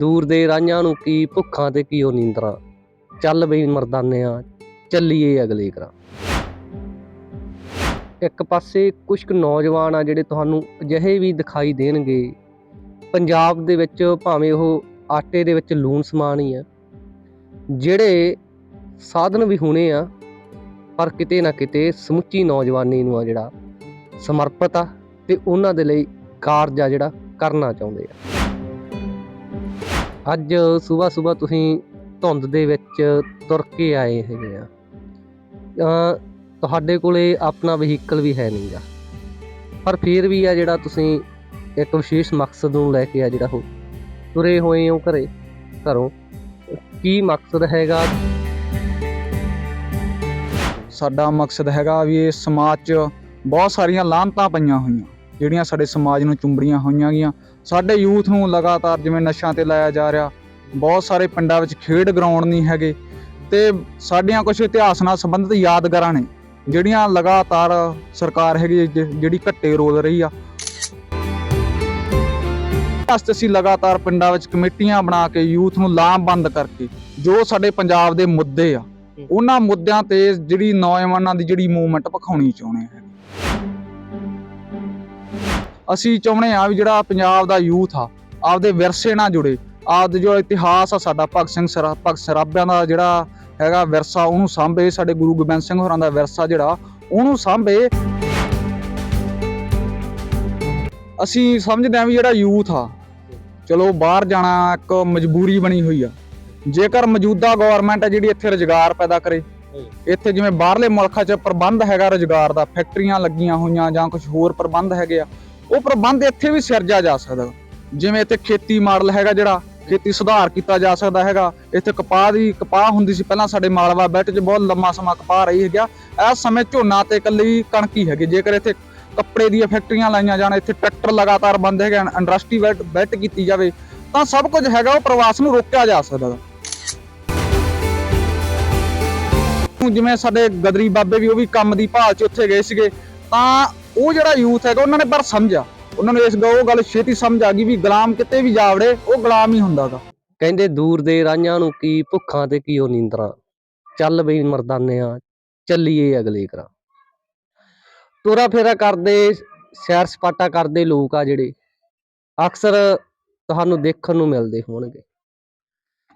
ਦੂਰ ਦੇ ਰਾਹੀਆਂ ਨੂੰ ਕੀ ਭੁੱਖਾਂ ਤੇ ਕੀ ਉਹ ਨੀਂਦਰਾਂ। ਚੱਲ ਬਈ ਮਰਦਾਨਿਆਂ ਚੱਲੀਏ ਅਗਲੇ ਕਰਾਂ ਇੱਕ ਪਾਸੇ ਕੁਝ ਕੁ ਨੌਜਵਾਨ ਆ ਜਿਹੜੇ ਤੁਹਾਨੂੰ ਅਜਿਹੇ ਵੀ ਦਿਖਾਈ ਦੇਣਗੇ। ਪੰਜਾਬ ਦੇ ਵਿੱਚ ਭਾਵੇਂ ਉਹ ਆਟੇ ਦੇ ਵਿੱਚ ਲੂਣ ਸਮਾਨ ਹੀ ਆ। ਜਿਹੜੇ ਸਾਧਨ ਵੀ ਹੋਣੇ ਆ, ਪਰ ਕਿਤੇ ਨਾ ਕਿਤੇ ਸਮੁੱਚੀ ਨੌਜਵਾਨੀ ਨੂੰ ਆ ਜਿਹੜਾ ਸਮਰਪਿਤ ਆ ਤੇ ਉਹਨਾਂ ਦੇ ਲਈ ਕਾਰਜ ਆ ਜਿਹੜਾ ਕਰਨਾ ਚਾਹੁੰਦੇ ਆ। ਅੱਜ ਸਵੇਰ ਸਵੇਰ ਤੁਸੀਂ ਧੁੰਦ ਦੇ ਵਿੱਚ ਤੁਰ ਕੇ ਆਏ ਹੈਗੇ ਆ। ਤੁਹਾਡੇ ਕੋਲੇ ਆਪਣਾ ਵਹੀਕਲ ਵੀ ਹੈ ਨਹੀਂਗਾ ਪਰ ਫਿਰ ਵੀ ਆ ਜਿਹੜਾ ਤੁਸੀਂ ਇੱਕ ਵਿਸ਼ੇਸ਼ ਮਕਸਦ ਨੂੰ ਲੈ ਕੇ ਆ ਜਿਹੜਾ ਉਹ ਤੁਰੇ ਹੋਏ ਹੋ ਘਰੇ, ਘਰੋਂ, ਕੀ ਮਕਸਦ ਹੈਗਾ? ਸਾਡਾ ਮਕਸਦ ਹੈਗਾ ਵੀ ਇਹ ਸਮਾਜ 'ਚ ਬਹੁਤ ਸਾਰੀਆਂ ਲਾਹਨਤਾਂ ਪਈਆਂ ਹੋਈਆਂ, ਜਿਹੜੀਆਂ ਸਾਡੇ ਸਮਾਜ ਨੂੰ ਚੁੰਬੜੀਆਂ ਹੋਈਆਂ ਗੀਆਂ ਸਾਡੇ ਯੂਥ ਨੂੰ ਲਗਾਤਾਰ ਜਿਵੇਂ ਨਸ਼ਿਆਂ ਤੇ ਲਾਇਆ ਜਾ ਰਿਹਾ ਬਹੁਤ ਸਾਰੇ ਪਿੰਡਾਂ ਵਿੱਚ ਖੇਡ ਗਰਾਊਂਡ ਨਹੀਂ ਹੈਗੇ ਤੇ ਸਾਡੀਆਂ ਕੁਝ ਇਤਿਹਾਸ ਨਾਲ ਸੰਬੰਧਿਤ ਯਾਦਗਾਰਾਂ ਨੇ ਜਿਹੜੀਆਂ ਲਗਾਤਾਰ ਸਰਕਾਰ ਹੈਗੀ ਜਿਹੜੀ ਘੱਟੇ ਰੋਲ ਰਹੀ ਆ। ਵਾਸਤੇ ਅਸੀਂ ਲਗਾਤਾਰ ਪਿੰਡਾਂ ਵਿੱਚ ਕਮੇਟੀਆਂ ਬਣਾ ਕੇ ਯੂਥ ਨੂੰ ਲਾਮਬੰਦ ਕਰਕੇ ਜੋ ਸਾਡੇ ਪੰਜਾਬ ਦੇ ਮੁੱਦੇ ਆ ਉਹਨਾਂ ਮੁੱਦਿਆਂ ਤੇ ਜਿਹੜੀ ਨੌਜਵਾਨਾਂ ਦੀ ਜਿਹੜੀ ਮੂਵਮੈਂਟ ਵਿਖਾਉਣੀ ਚਾਹੁੰਦੇ ਆ। ਅਸੀਂ ਚਾਹੁੰਦੇ ਆ ਵੀ ਜਿਹੜਾ ਪੰਜਾਬ ਦਾ ਯੂਥ ਆ, ਆਪਦੇ ਵਿਰਸੇ ਨਾਲ ਜੁੜੇ। ਆਪਦੇ ਜੋ ਇਤਿਹਾਸ ਆ ਸਾਡਾ, ਭਗਤ ਸਿੰਘ ਸਰਾ, ਭਗਤ ਸਰਾਭਿਆਂ ਦਾ ਜਿਹੜਾ ਹੈਗਾ ਵਿਰਸਾ, ਉਹਨੂੰ ਸਾਂਭੇ। ਸਾਡੇ ਗੁਰੂ ਗੋਬਿੰਦ ਸਿੰਘ ਹੋਰਾਂ ਦਾ ਵਿਰਸਾ ਜਿਹੜਾ, ਉਹਨੂੰ ਸਾਂਭੇ। ਅਸੀਂ ਸਮਝਦੇ ਆ ਵੀ ਜਿਹੜਾ ਯੂਥ ਆ, ਚਲੋ ਬਾਹਰ ਜਾਣਾ ਇੱਕ ਮਜਬੂਰੀ ਬਣੀ ਹੋਈ ਆ। ਜੇਕਰ ਮੌਜੂਦਾ ਗਵਰਨਮੈਂਟ ਹੈ ਜਿਹੜੀ ਇੱਥੇ ਰੁਜ਼ਗਾਰ ਪੈਦਾ ਕਰੇ, ਇੱਥੇ ਜਿਵੇਂ ਬਾਹਰਲੇ ਮੁਲਕਾਂ 'ਚ ਪ੍ਰਬੰਧ ਹੈਗਾ ਰੁਜ਼ਗਾਰ ਦਾ, ਫੈਕਟਰੀਆਂ ਲੱਗੀਆਂ ਹੋਈਆਂ ਜਾਂ ਕੁਝ ਹੋਰ ਪ੍ਰਬੰਧ ਹੈਗੇ ਆ ਉਹ ਪ੍ਰਬੰਧ ਇੱਥੇ ਵੀ ਸਿਰਜਿਆ ਜਾ ਸਕਦਾ। ਜਿਵੇਂ ਇੱਥੇ ਖੇਤੀ ਮਾਡਲ ਹੈਗਾ ਜਿਹੜਾ, ਖੇਤੀ ਸੁਧਾਰ ਕੀਤਾ ਜਾ ਸਕਦਾ ਹੈਗਾ। ਇੱਥੇ ਕਪਾਹ ਦੀ, ਕਪਾਹ ਹੁੰਦੀ ਸੀ ਪਹਿਲਾਂ ਸਾਡੇ ਮਾਲਵਾ ਬੈਲਟ 'ਚ ਬਹੁਤ ਲੰਮਾ ਸਮਾਂ ਕਪਾਹ ਰਹੀ ਹੈਗਾ ਇਸ ਸਮੇਂ ਝੋਨਾ ਤੇ ਇਕੱਲੀ ਕਣਕ ਹੀ ਹੈਗੀ। ਜੇਕਰ ਇੱਥੇ ਕੱਪੜੇ ਦੀਆਂ ਫੈਕਟਰੀਆਂ ਲਾਈਆਂ ਜਾਣ, ਇੱਥੇ ਟਰੈਕਟਰ ਲਗਾਤਾਰ ਬੰਦ ਹੈਗੇ ਇੰਡਸਟਰੀ ਬੈਲਟ ਬੈਲਟ ਕੀਤੀ ਜਾਵੇ, ਤਾਂ ਸਭ ਕੁਝ ਹੈਗਾ, ਉਹ ਪ੍ਰਵਾਸ ਨੂੰ ਰੋਕਿਆ ਜਾ ਸਕਦਾ। ਜਿਵੇਂ ਸਾਡੇ ਗਦਰੀ ਬਾਬੇ ਵੀ ਉਹ ਵੀ ਕੰਮ ਦੀ ਭਾਲ 'ਚ ਉੱਥੇ ਗਏ ਸੀਗੇ, ਤਾਂ ਉਹ ਜਿਹੜਾ ਯੂਥ ਹੈਗਾ, ਉਹਨਾਂ ਨੇ ਪਰ ਸਮਝਿਆ। ਉਹਨਾਂ ਨੂੰ ਇਸ ਉਹ ਗੱਲ ਛੇਤੀ ਸਮਝ ਆ ਗਈ ਵੀ ਗੁਲਾਮ ਕਿਤੇ ਵੀ ਜਾਵੜੇ, ਉਹ ਗੁਲਾਮ ਹੀ ਹੁੰਦਾਗਾ ਕਹਿੰਦੇ ਦੂਰ ਦੇ ਰਾਹੀਆਂ ਨੂੰ ਕੀ ਭੁੱਖਾਂ ਤੇ ਕੀ ਉਹ ਨੀਂਦਰਾਂ। ਚੱਲ ਬਈ ਮਰਦਾਨਿਆਂ ਚੱਲੀਏ ਅਗਲੇ ਕਰਾਂ ਤੁਰਾ ਫੇਰਾ ਕਰਦੇ, ਸੈਰ ਸਪਾਟਾ ਕਰਦੇ ਲੋਕ ਆ ਜਿਹੜੇ, ਅਕਸਰ ਤੁਹਾਨੂੰ ਦੇਖਣ ਨੂੰ ਮਿਲਦੇ ਹੋਣਗੇ।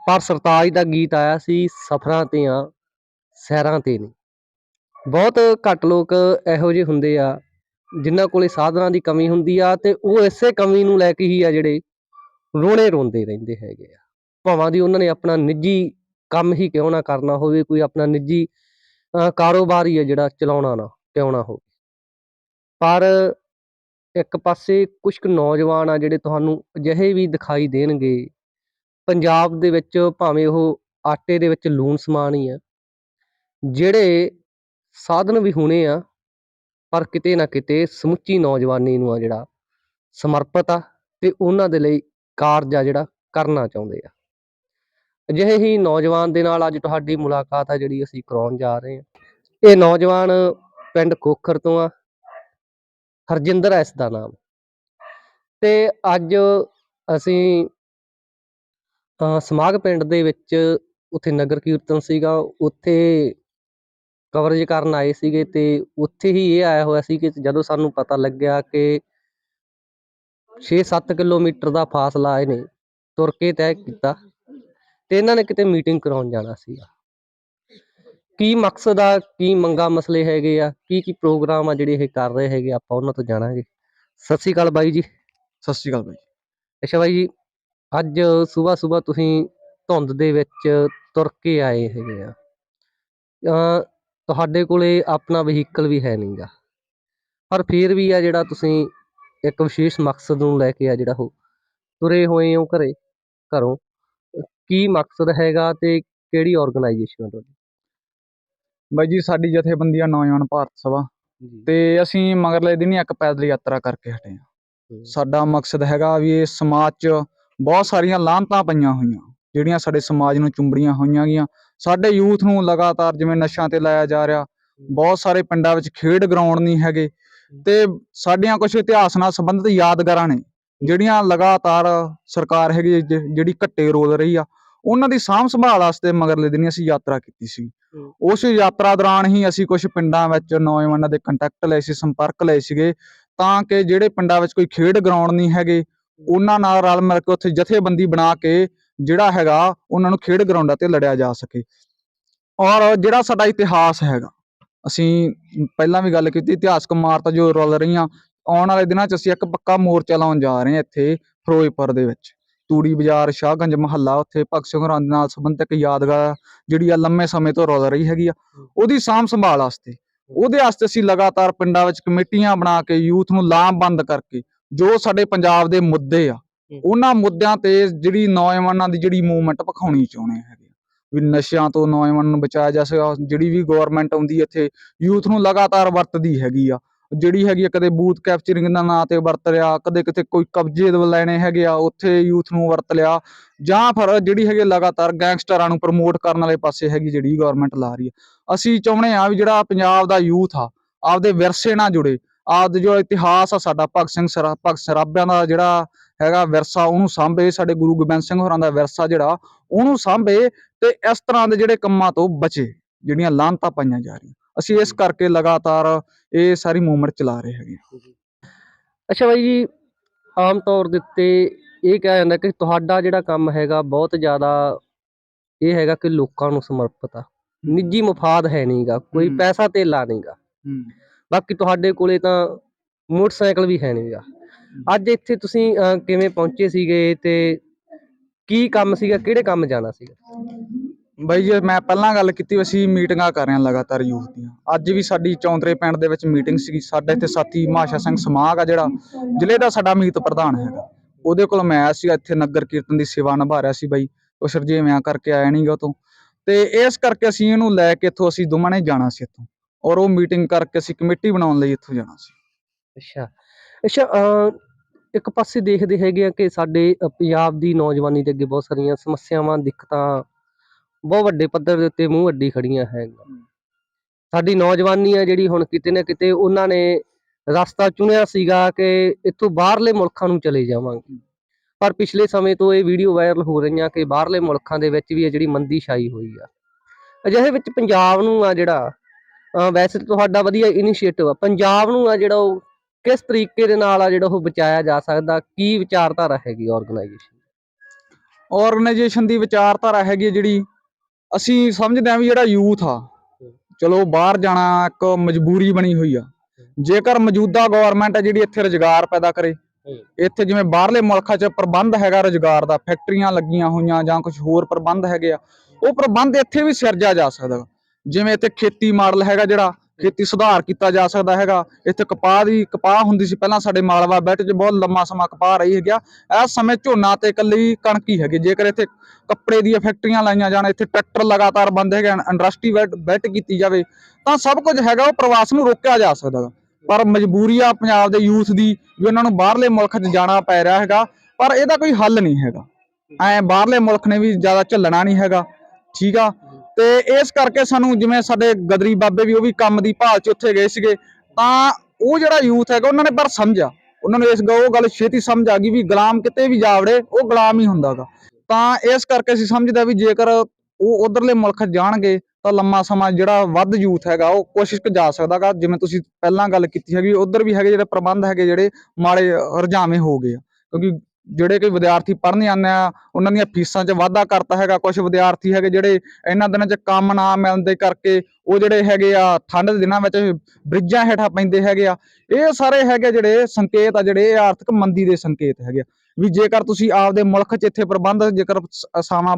ਪਰ ਸਰਤਾਜ ਦਾ ਗੀਤ ਆਇਆ ਸੀ, ਸਫਰਾਂ ਤੇ ਆ, ਸੈਰਾਂ ਤੇ ਨਹੀਂ। ਬਹੁਤ ਘੱਟ ਲੋਕ ਇਹੋ ਜਿਹੇ ਹੁੰਦੇ ਆ ਜਿਨ੍ਹਾਂ ਕੋਲੇ ਸਾਧਨਾਂ ਦੀ ਕਮੀ ਹੁੰਦੀ ਆ ਤੇ ਉਹ ਇਸੇ ਕਮੀ ਨੂੰ ਲੈ ਕੇ ਹੀ ਆ ਜਿਹੜੇ ਰੋਣੇ ਰੋਂਦੇ ਰਹਿੰਦੇ ਹੈਗੇ ਆ। ਭਾਵਾਂ ਦੀ ਉਹਨਾਂ ਨੇ ਆਪਣਾ ਨਿੱਜੀ ਕੰਮ ਹੀ ਕਿਉਂ ਨਾ ਕਰਨਾ ਹੋਵੇ, ਕੋਈ ਆਪਣਾ ਨਿੱਜੀ ਕਾਰੋਬਾਰ ਹੀ ਹੈ ਜਿਹੜਾ ਚਲਾਉਣਾ ਨਾ, ਕਿਉਂ ਨਾ ਹੋਵੇ। ਪਰ ਇੱਕ ਪਾਸੇ ਕੁਝ ਕੁ ਨੌਜਵਾਨ ਆ ਜਿਹੜੇ ਤੁਹਾਨੂੰ ਅਜਿਹੇ ਵੀ ਦਿਖਾਈ ਦੇਣਗੇ, ਪੰਜਾਬ ਦੇ ਵਿੱਚ ਭਾਵੇਂ ਉਹ ਆਟੇ ਦੇ ਵਿੱਚ ਲੂਣ ਸਮਾਨ ਹੀ ਆ, ਜਿਹੜੇ ਸਾਧਨ ਵੀ ਹੋਣੇ ਆ ਪਰ ਕਿਤੇ ਨਾ ਕਿਤੇ ਸਮੁੱਚੀ ਨੌਜਵਾਨੀ ਨੂੰ ਆ ਜਿਹੜਾ ਸਮਰਪਿਤ ਆ ਤੇ ਉਹਨਾਂ ਦੇ ਲਈ ਕਾਰਜ ਆ ਜਿਹੜਾ ਕਰਨਾ ਚਾਹੁੰਦੇ ਆ। ਅਜਿਹੇ ਹੀ ਨੌਜਵਾਨ ਦੇ ਨਾਲ ਅੱਜ ਤੁਹਾਡੀ ਮੁਲਾਕਾਤ ਆ ਜਿਹੜੀ ਅਸੀਂ ਕਰਾਉਣ ਜਾ ਰਹੇ ਹਾਂ। ਇਹ ਨੌਜਵਾਨ ਪਿੰਡ ਕੋਖਰ ਤੋਂ ਆ। ਹਰਜਿੰਦਰ ਐਸ ਦਾ ਨਾਮ। ਤੇ ਅੱਜ ਅਸੀਂ, ਅਹ, ਸਮਾਗ ਪਿੰਡ ਦੇ ਵਿੱਚ ਉੱਥੇ ਨਗਰ ਕੀਰਤਨ ਸੀਗਾ। ਉੱਥੇ ਕਵਰੇਜ ਕਰਨ ਆਏ ਸੀਗੇ ਤੇ ਉੱਥੇ ਹੀ ਇਹ ਆਇਆ ਹੋਇਆ ਸੀ ਕਿ ਜਦੋਂ ਸਾਨੂੰ ਪਤਾ ਲੱਗਿਆ ਕਿ 6-7 ਕਿਲੋਮੀਟਰ ਦਾ ਫਾਸਲਾ ਇਹਨੇ ਤੁਰ ਕੇ ਤੈਅ ਕੀਤਾ ਤੇ ਇਹਨਾਂ ਨੇ ਕਿਤੇ ਮੀਟਿੰਗ ਕਰਾਉਣ ਜਾਣਾ ਸੀਗਾ। ਕੀ ਮਕਸਦ ਆ ਕੀ ਮੰਗਾ ਮਸਲੇ ਹੈਗੇ ਆ ਕੀ ਕੀ ਪ੍ਰੋਗਰਾਮ ਆ ਜਿਹੜੇ ਇਹ ਕਰ ਰਹੇ ਹੈਗੇ ਆਪਾਂ ਉਹਨਾਂ ਤੋਂ ਜਾਣਾਂਗੇ। ਸਤਿ ਸ਼੍ਰੀ ਅਕਾਲ ਬਾਈ ਜੀ। ਸਤਿ ਸ਼੍ਰੀ ਅਕਾਲ ਬਾਈ ਅੱਛਾ ਬਾਈ ਜੀ ਅੱਜ ਸਵੇਰ ਸਵੇਰ ਤੁਸੀਂ ਧੁੰਦ ਦੇ ਵਿੱਚ ਤੁਰ ਕੇ ਆਏ ਹੈਗੇ ਆ। ਤੁਹਾਡੇ ਕੋਲੇ ਆਪਣਾ ਵਹੀਕਲ ਵੀ ਹੈ ਨਹੀਂਗਾ। ਪਰ ਫਿਰ ਵੀ ਆ ਜਿਹੜਾ ਤੁਸੀਂ ਇੱਕ ਵਿਸ਼ੇਸ਼ ਮਕਸਦ ਨੂੰ ਲੈ ਕੇ ਆ ਜਿਹੜਾ ਉਹ ਤੁਰੇ ਹੋਏ ਹੋ ਘਰੇ ਘਰੋਂ ਕੀ ਮਕਸਦ ਹੈਗਾ ਤੇ ਕਿਹੜੀ ਆਰਗੇਨਾਈਜੇਸ਼ਨ ਹੈ ਤੁਹਾਡੀ? ਬਾਈ ਜੀ ਸਾਡੀ ਜਥੇਬੰਦੀ ਆ ਨੌਜਵਾਨ ਭਾਰਤ ਸਭਾ ਤੇ ਅਸੀਂ ਮਗਰਲੇ ਦਿਨ ਇੱਕ ਪੈਦਲ ਯਾਤਰਾ ਕਰਕੇ ਹਟੇ ਹਾਂ। ਸਾਡਾ ਮਕਸਦ ਹੈਗਾ ਵੀ ਇਹ ਸਮਾਜ 'ਚ ਬਹੁਤ ਸਾਰੀਆਂ ਲਾਹਨਤਾਂ ਪਈਆਂ ਹੋਈਆਂ ਜਿਹੜੀਆਂ ਸਾਡੇ ਸਮਾਜ ਨੂੰ ਚੁੰਬੜੀਆਂ ਹੋਈਆਂ ਗੀਆਂ ਸਾਡੇ ਯੂਥ ਨੂੰ ਲਗਾਤਾਰ ਜਿਵੇਂ ਨਸ਼ਿਆਂ ਤੇ ਲਾਇਆ ਜਾ ਰਿਹਾ ਬਹੁਤ ਸਾਰੇ ਪਿੰਡਾਂ ਵਿੱਚ ਖੇਡ ਗਰਾਊਂਡ ਨਹੀਂ ਹੈਗੇ ਤੇ ਸਾਡੀਆਂ ਕੁਝ ਇਤਿਹਾਸ ਨਾਲ ਸੰਬੰਧਿਤ ਯਾਦਗਾਰਾਂ ਨੇ ਜਿਹੜੀਆਂ ਲਗਾਤਾਰ ਸਰਕਾਰ ਹੈਗੀ ਜਿਹੜੀ ਘੱਟੇ ਰੋਲ ਰਹੀ ਆ ਉਹਨਾਂ ਦੀ ਸਾਂਭ ਸੰਭਾਲ ਵਾਸਤੇ ਮਗਰਲੇ ਦਿਨ ਅਸੀਂ ਯਾਤਰਾ ਕੀਤੀ ਸੀ। ਉਸ ਯਾਤਰਾ ਦੌਰਾਨ ਹੀ ਅਸੀਂ ਕੁਝ ਪਿੰਡਾਂ ਵਿੱਚ ਨੌਜਵਾਨਾਂ ਦੇ ਕੰਟੈਕਟ ਲਏ ਸੀ ਸੰਪਰਕ ਲਏ ਸੀਗੇ ਤਾਂ ਕਿ ਜਿਹੜੇ ਪਿੰਡਾਂ ਵਿੱਚ ਕੋਈ ਖੇਡ ਗਰਾਊਂਡ ਨਹੀਂ ਹੈਗੇ ਉਹਨਾਂ ਨਾਲ ਰਲ ਮਿਲ ਕੇ ਉੱਥੇ ਜਥੇਬੰਦੀ ਬਣਾ ਕੇ ਜਿਹੜਾ ਹੈਗਾ ਉਹਨਾਂ ਨੂੰ ਖੇਡ ਗਰਾਊਂਡਾਂ ਤੇ ਲੜਿਆ ਜਾ ਸਕੇ। ਔਰ ਜਿਹੜਾ ਸਾਡਾ ਇਤਿਹਾਸ ਹੈਗਾ, ਅਸੀਂ ਪਹਿਲਾਂ ਵੀ ਗੱਲ ਕੀਤੀ, ਇਤਿਹਾਸਕ ਇਮਾਰਤਾਂ ਜੋ ਰੁਲ ਰਹੀਆਂ, ਆਉਣ ਵਾਲੇ ਦਿਨਾਂ 'ਚ ਅਸੀਂ ਇੱਕ ਪੱਕਾ ਮੋਰਚਾ ਲਾਉਣ ਜਾ ਰਹੇ ਹਾਂ ਇੱਥੇ ਫਿਰੋਜ਼ਪੁਰ ਦੇ ਵਿੱਚ। ਤੂੜੀ ਬਾਜ਼ਾਰ, ਸ਼ਾਹਗੰਜ ਮਹੱਲਾ, ਉੱਥੇ ਭਗਤ ਸਿੰਘ ਹੋਰਾਂ ਨਾਲ ਸੰਬੰਧਿਤ ਯਾਦਗਾਰ ਜਿਹੜੀ ਆ ਲੰਮੇ ਸਮੇਂ ਤੋਂ ਰੁਲ ਰਹੀ ਹੈਗੀ ਆ। ਉਹਦੀ ਸਾਂਭ ਸੰਭਾਲ ਵਾਸਤੇ, ਉਹਦੇ ਵਾਸਤੇ ਅਸੀਂ ਲਗਾਤਾਰ ਪਿੰਡਾਂ ਵਿੱਚ ਕਮੇਟੀਆਂ ਬਣਾ ਕੇ, ਯੂਥ ਨੂੰ ਲਾਮਬੰਦ ਕਰਕੇ, ਜੋ ਸਾਡੇ ਪੰਜਾਬ ਦੇ ਮੁੱਦੇ ਆ ਉਹਨਾਂ ਮੁੱਦਿਆਂ ਤੇ ਜਿਹੜੀ ਨੌਜਵਾਨਾਂ ਦੀ ਜਿਹੜੀ ਮੂਵਮੈਂਟ ਵਿਖਾਉਣੀ ਚਾਹੁੰਦੇ ਹੈਗੇ ਵੀ ਨਸ਼ਿਆਂ ਤੋਂ ਨੌਜਵਾਨਾਂ ਨੂੰ ਬਚਾਇਆ ਜਾ ਸਕੇ ਜਿਹੜੀ ਵੀ ਗਵਰਨਮੈਂਟ ਆਉਂਦੀ ਇੱਥੇ ਯੂਥ ਨੂੰ ਲਗਾਤਾਰ ਵਰਤਦੀ ਹੈਗੀ ਆ। ਜਿਹੜੀ ਹੈਗੀ ਕਦੇ ਬੂਥ ਕੈਪਚਰਿੰਗ ਦਾ ਨਾਂ ਤੇ ਵਰਤ ਲਿਆ, ਕਦੇ ਕਿਤੇ ਕੋਈ ਕਬਜ਼ੇ ਦੇ ਲੈਣੇ ਹੈਗੇ ਆ, ਉੱਥੇ ਯੂਥ ਨੂੰ ਵਰਤ ਲਿਆ। ਜਾਂ ਫਿਰ ਜਿਹੜੀ ਹੈਗੀ ਲਗਾਤਾਰ ਗੈਂਗਸਟਰਾਂ ਨੂੰ ਪ੍ਰਮੋਟ ਕਰਨ ਵਾਲੇ ਪਾਸੇ ਹੈਗੀ ਜਿਹੜੀ ਗਵਰਨਮੈਂਟ ਲਾ ਰਹੀ ਆ। ਅਸੀਂ ਚਾਹੁੰਦੇ ਆ ਵੀ ਜਿਹੜਾ ਪੰਜਾਬ ਦਾ ਯੂਥ ਆ, ਆਪਦੇ ਵਿਰਸੇ ਨਾਲ ਜੁੜੇ। ਆਪਦੇ ਜੋ ਇਤਿਹਾਸ ਆ ਸਾਡਾ ਭਗਤ ਸਿੰਘ ਸਰਾ ਭਗਤ ਸਰਾਭਿਆਂ ਦਾ ਜਿਹੜਾ ਹੈਗਾ ਵਿਰਸਾ ਉਹਨੂੰ ਸਾਂਭੇ ਸਾਡੇ ਗੁਰੂ ਗੋਬਿੰਦ ਸਿੰਘ ਹੋਰਾਂ ਦਾ ਵਿਰਸਾ ਜਿਹੜਾ ਉਹਨੂੰ ਸਾਂਭੇ ਤੇ ਇਸ ਤਰ੍ਹਾਂ ਦੇ ਜਿਹੜੇ ਕੰਮਾਂ ਤੋਂ ਬਚੇ ਜਿਹੜੀਆਂ ਲਾਹਨਤਾਂ ਪਾਈਆਂ ਜਾ ਰਹੀਆਂ। ਅਸੀਂ ਇਸ ਕਰਕੇ ਲਗਾਤਾਰ ਇਹ ਸਾਰੀ ਮੂਵਮੈਂਟ ਚਲਾ ਰਹੇ ਹੈਗੇ। ਅੱਛਾ ਬਾਈ ਜੀ ਆਮ ਤੌਰ ਦੇ ਉੱਤੇ ਇਹ ਕਿਹਾ ਜਾਂਦਾ ਕਿ ਤੁਹਾਡਾ ਜਿਹੜਾ ਕੰਮ ਹੈਗਾ ਬਹੁਤ ਜ਼ਿਆਦਾ ਇਹ ਹੈਗਾ ਕਿ ਲੋਕਾਂ ਨੂੰ ਸਮਰਪਿਤ ਆ। ਨਿੱਜੀ ਮਫਾਦ ਹੈ ਨਹੀਂਗਾ ਕੋਈ। ਪੈਸਾ ਧੇਲਾ ਨਹੀਂਗਾ ਬਾਕੀ ਤੁਹਾਡੇ ਕੋਲੇ ਤਾਂ ਮੋਟਰਸਾਈਕਲ ਵੀ ਹੈ ਨਹੀਂਗਾ ਅੱਜ ਇੱਥੇ ਤੁਸੀਂ ਅਹ, ਕਿਵੇਂ ਪਹੁੰਚੇ ਸੀਗੇ ਤੇ ਕੀ ਕੰਮ ਸੀਗਾ ਕਿਹੜੇ ਕੰਮ ਜਾਣਾ ਸੀਗਾ? ਬਾਈ ਜੀ ਮੈਂ ਪਹਿਲਾਂ ਗੱਲ ਕੀਤੀ ਵੀ ਅਸੀਂ ਮੀਟਿੰਗਾਂ ਕਰ ਰਹੇ ਹਾਂ ਲਗਾਤਾਰ ਯੂਥ ਦੀਆਂ। ਅੱਜ ਵੀ ਸਾਡੀ ਚੌਂਤਰੇ ਪਿੰਡ ਦੇ ਵਿੱਚ ਮੀਟਿੰਗ ਸੀਗੀ। ਸਾਡੇ ਇੱਥੇ ਸਾਥੀ ਮਹਾਸ਼ਾ ਸਿੰਘ ਸਮਾਗ ਆ ਜਿਹੜਾ ਜ਼ਿਲ੍ਹੇ ਦਾ ਸਾਡਾ ਮੀਤ ਪ੍ਰਧਾਨ ਹੈਗਾ। ਉਹਦੇ ਕੋਲ ਮੈਂ ਆਇਆ ਸੀ ਇੱਥੇ ਨਗਰ ਕੀਰਤਨ ਦੀ ਸੇਵਾ ਨਿਭਾ ਰਿਹਾ ਸੀ ਬਾਈ। ਉਹ ਸਰਜੇਵਿਆਂ ਕਰਕੇ ਆਇਆ ਨਹੀਂਗਾ ਉਤੋਂ। ਤੇ ਇਸ ਕਰਕੇ ਅਸੀਂ ਇਹਨੂੰ ਲੈ ਕੇ ਇੱਥੋਂ ਅਸੀਂ ਦੋਵਾਂ ਨੇ ਜਾਣਾ ਸੀ ਇੱਥੋਂ। ਔਰ ਉਹ ਮੀਟਿੰਗ ਕਰਕੇ ਅਸੀਂ ਕਮੇਟੀ ਬਣਾਉਣ ਲਈ ਇੱਥੋਂ ਜਾਣਾ ਸੀ। ਅੱਛਾ। ਅੱਛਾ ਅਹ, ਇੱਕ ਪਾਸੇ ਦੇਖਦੇ ਹੈਗੇ ਆ ਕਿ ਸਾਡੇ ਅ, ਪੰਜਾਬ ਦੀ ਨੌਜਵਾਨੀ ਦੇ ਅੱਗੇ ਬਹੁਤ ਸਾਰੀਆਂ ਸਮੱਸਿਆਵਾਂ ਦਿੱਕਤਾਂ ਬਹੁਤ ਵੱਡੇ ਪੱਧਰ ਦੇ ਉੱਤੇ ਮੂੰਹ ਅੱਡੀ ਖੜੀਆਂ ਹੈਗੀਆਂ ਸਾਡੀ ਨੌਜਵਾਨੀ ਆ ਜਿਹੜੀ ਹੁਣ ਕਿਤੇ ਨਾ ਕਿਤੇ ਉਹਨਾਂ ਨੇ ਰਸਤਾ ਚੁਣਿਆ ਸੀਗਾ ਕਿ ਇੱਥੋਂ ਬਾਹਰਲੇ ਮੁਲਕਾਂ ਨੂੰ ਚਲੇ ਜਾਵਾਂਗੇ। ਪਰ ਪਿਛਲੇ ਸਮੇਂ ਤੋਂ ਇਹ ਵੀਡੀਓ ਵਾਇਰਲ ਹੋ ਰਹੀਆਂ ਕਿ ਬਾਹਰਲੇ ਮੁਲਕਾਂ ਦੇ ਵਿੱਚ ਵੀ ਇਹ ਜਿਹੜੀ ਮੰਦੀ ਛਾਈ ਹੋਈ ਆ। ਅਜਿਹੇ ਵਿੱਚ ਪੰਜਾਬ ਨੂੰ ਆ ਜਿਹੜਾ ਵੈਸੇ ਤੁਹਾਡਾ ਵਧੀਆ ਇਨੀਸ਼ੀਏਟਿਵ ਆ। ਪੰਜਾਬ ਨੂੰ ਆ ਜਿਹੜਾ ਉਹ ਕਿਸ ਤਰੀਕੇ ਦੇ ਨਾਲ ਆ ਜਿਹੜਾ ਉਹ ਬਚਾਇਆ ਜਾ ਸਕਦਾ? ਕੀ ਵਿਚਾਰਧਾਰਾ ਹੈਗੀ ਆਰਗੇਨਾਈਜੇਸ਼ਨ ਆਰਗੇਨਾਈਜੇਸ਼ਨ ਦੀ ਵਿਚਾਰਧਾਰਾ ਹੈਗੀ ਜਿਹੜੀ ਅਸੀਂ ਸਮਝਦੇ ਹਾਂ ਵੀ ਜਿਹੜਾ ਯੂਥ ਆ, ਚਲੋ ਬਾਹਰ ਜਾਣਾ ਇੱਕ ਮਜਬੂਰੀ ਬਣੀ ਹੋਈ ਆ। ਜੇਕਰ ਮੌਜੂਦਾ ਗਵਰਨਮੈਂਟ ਆ ਜਿਹੜੀ ਇੱਥੇ ਰੁਜ਼ਗਾਰ ਪੈਦਾ ਕਰੇ, ਇੱਥੇ ਜਿਵੇਂ ਬਾਹਰਲੇ ਮੁਲਕਾਂ 'ਚ ਪ੍ਰਬੰਧ ਹੈਗਾ ਰੁਜ਼ਗਾਰ ਦਾ, ਫੈਕਟਰੀਆਂ ਲੱਗੀਆਂ ਹੋਈਆਂ ਜਾਂ ਕੁਝ ਹੋਰ ਪ੍ਰਬੰਧ ਹੈਗੇ ਆ, ਉਹ ਪ੍ਰਬੰਧ ਇੱਥੇ ਵੀ ਸਿਰਜਿਆ ਜਾ ਸਕਦਾ। ਜਿਵੇਂ ਇੱਥੇ ਖੇਤੀ ਮਾਡਲ ਹੈਗਾ ਜਿਹੜਾ, ਖੇਤੀ ਸੁਧਾਰ ਕੀਤਾ ਜਾ ਸਕਦਾ ਹੈਗਾ। ਇੱਥੇ ਕਪਾਹ ਦੀ, ਕਪਾਹ ਹੁੰਦੀ ਸੀ ਪਹਿਲਾਂ ਸਾਡੇ ਮਾਲਵਾ ਬੈਲਟ 'ਚ ਬਹੁਤ ਲੰਮਾ ਸਮਾਂ ਕਪਾਹ ਰਹੀ ਹੈਗਾ ਇਸ ਸਮੇਂ ਝੋਨਾ ਤੇ ਇਕੱਲੀ ਕਣਕ ਹੀ ਹੈਗੀ। ਜੇਕਰ ਇੱਥੇ ਕੱਪੜੇ ਦੀਆਂ ਫੈਕਟਰੀਆਂ ਲਾਈਆਂ ਜਾਣ, ਇੱਥੇ ਟਰੈਕਟਰ ਲਗਾਤਾਰ ਬੰਦ ਹੈਗੇ ਇੰਡਸਟਰੀ ਬੈਲਟ ਕੀਤੀ ਜਾਵੇ, ਤਾਂ ਸਭ ਕੁਝ ਹੈਗਾ, ਉਹ ਪ੍ਰਵਾਸ ਨੂੰ ਰੋਕਿਆ ਜਾ ਸਕਦਾ ਪਰ ਮਜਬੂਰੀ ਆ ਪੰਜਾਬ ਦੇ ਯੂਥ ਦੀ ਵੀ ਉਹਨਾਂ ਨੂੰ ਬਾਹਰਲੇ ਮੁਲਕ 'ਚ ਜਾਣਾ ਪੈ ਰਿਹਾ ਹੈਗਾ, ਪਰ ਇਹਦਾ ਕੋਈ ਹੱਲ ਨਹੀਂ ਹੈਗਾ। ਐ ਬਾਹਰਲੇ ਮੁਲਕ ਨੇ ਵੀ ਜ਼ਿਆਦਾ ਝੱਲਣਾ ਨਹੀਂ ਹੈਗਾ। ਠੀਕ ਆ? ਤੇ ਇਸ ਕਰਕੇ ਸਾਨੂੰ ਜਿਵੇਂ ਸਾਡੇ ਗਦਰੀ ਬਾਬੇ ਵੀ ਉਹ ਵੀ ਕੰਮ ਦੀ ਭਾਲ 'ਚ ਉੱਥੇ ਗਏ ਸੀਗੇ, ਤਾਂ ਉਹ ਜਿਹੜਾ ਯੂਥ ਹੈਗਾ ਉਹਨਾਂ ਨੇ ਪਰ ਸਮਝਿਆ। ਉਹਨਾਂ ਨੂੰ ਇਸ ਉਹ ਗੱਲ ਛੇਤੀ ਸਮਝ ਆ ਗਈ ਵੀ ਗੁਲਾਮ ਕਿਤੇ ਵੀ ਜਾਵੜੇ ਉਹ ਗੁਲਾਮ ਹੀ ਹੁੰਦਾਗਾ ਤਾਂ ਇਸ ਕਰਕੇ ਅਸੀਂ ਸਮਝਦੇ ਵੀ ਜੇਕਰ ਉਹ ਉਧਰਲੇ ਮੁਲਕ ਜਾਣਗੇ, ਤਾਂ ਲੰਮਾ ਸਮਾਂ ਜਿਹੜਾ ਵੱਧ ਯੂਥ ਹੈਗਾ, ਉਹ ਕੋਸ਼ਿਸ਼ ਕ ਜਾ ਸਕਦਾਗਾ ਜਿਵੇਂ ਤੁਸੀਂ ਪਹਿਲਾਂ ਗੱਲ ਕੀਤੀ ਹੈਗੀ, ਉਧਰ ਵੀ ਹੈਗੇ ਜਿਹੜੇ ਪ੍ਰਬੰਧ ਹੈਗੇ ਜਿਹੜੇ ਮਾੜੇ ਰੁਝਾਵੇਂ ਹੋ ਗਏ ਆ। ਕਿਉਂਕਿ ਜਿਹੜੇ ਕਿ ਵਿਦਿਆਰਥੀ ਪੜ੍ਹਨ ਜਾਂਦੇ ਆ, ਉਹਨਾਂ ਦੀਆਂ ਫੀਸਾਂ 'ਚ ਵਾਧਾ ਕਰਤਾ ਹੈਗਾ ਕੁਝ ਵਿਦਿਆਰਥੀ ਹੈਗੇ ਜਿਹੜੇ ਇਹਨਾਂ ਦਿਨਾਂ 'ਚ ਕੰਮ ਨਾ ਮਿਲਣ ਦੇ ਕਰਕੇ ਉਹ ਜਿਹੜੇ ਹੈਗੇ ਆ, ਠੰਡ ਦੇ ਦਿਨਾਂ ਵਿੱਚ ਬ੍ਰਿਜਾਂ ਹੇਠਾਂ ਪੈਂਦੇ ਹੈਗੇ ਆ। ਇਹ ਸਾਰੇ ਹੈਗੇ ਜਿਹੜੇ ਸੰਕੇਤ ਆ, ਜਿਹੜੇ ਇਹ ਆਰਥਿਕ ਮੰਦੀ ਦੇ ਸੰਕੇਤ ਹੈਗੇ ਆ। ਵੀ ਜੇਕਰ ਤੁਸੀਂ ਆਪਦੇ ਮੁਲਕ 'ਚ ਇੱਥੇ ਪ੍ਰਬੰਧ ਜੇਕਰ ਸ-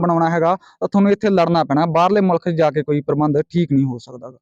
ਬਣਾਉਣਾ ਹੈਗਾ, ਤਾਂ ਤੁਹਾਨੂੰ ਇੱਥੇ ਲੜਨਾ ਪੈਣਾ। ਬਾਹਰਲੇ ਮੁਲਕ 'ਚ ਜਾ ਕੇ ਕੋਈ ਪ੍ਰਬੰਧ ਠੀਕ ਨਹੀਂ ਹੋ ਸਕਦਾ ਗਾ।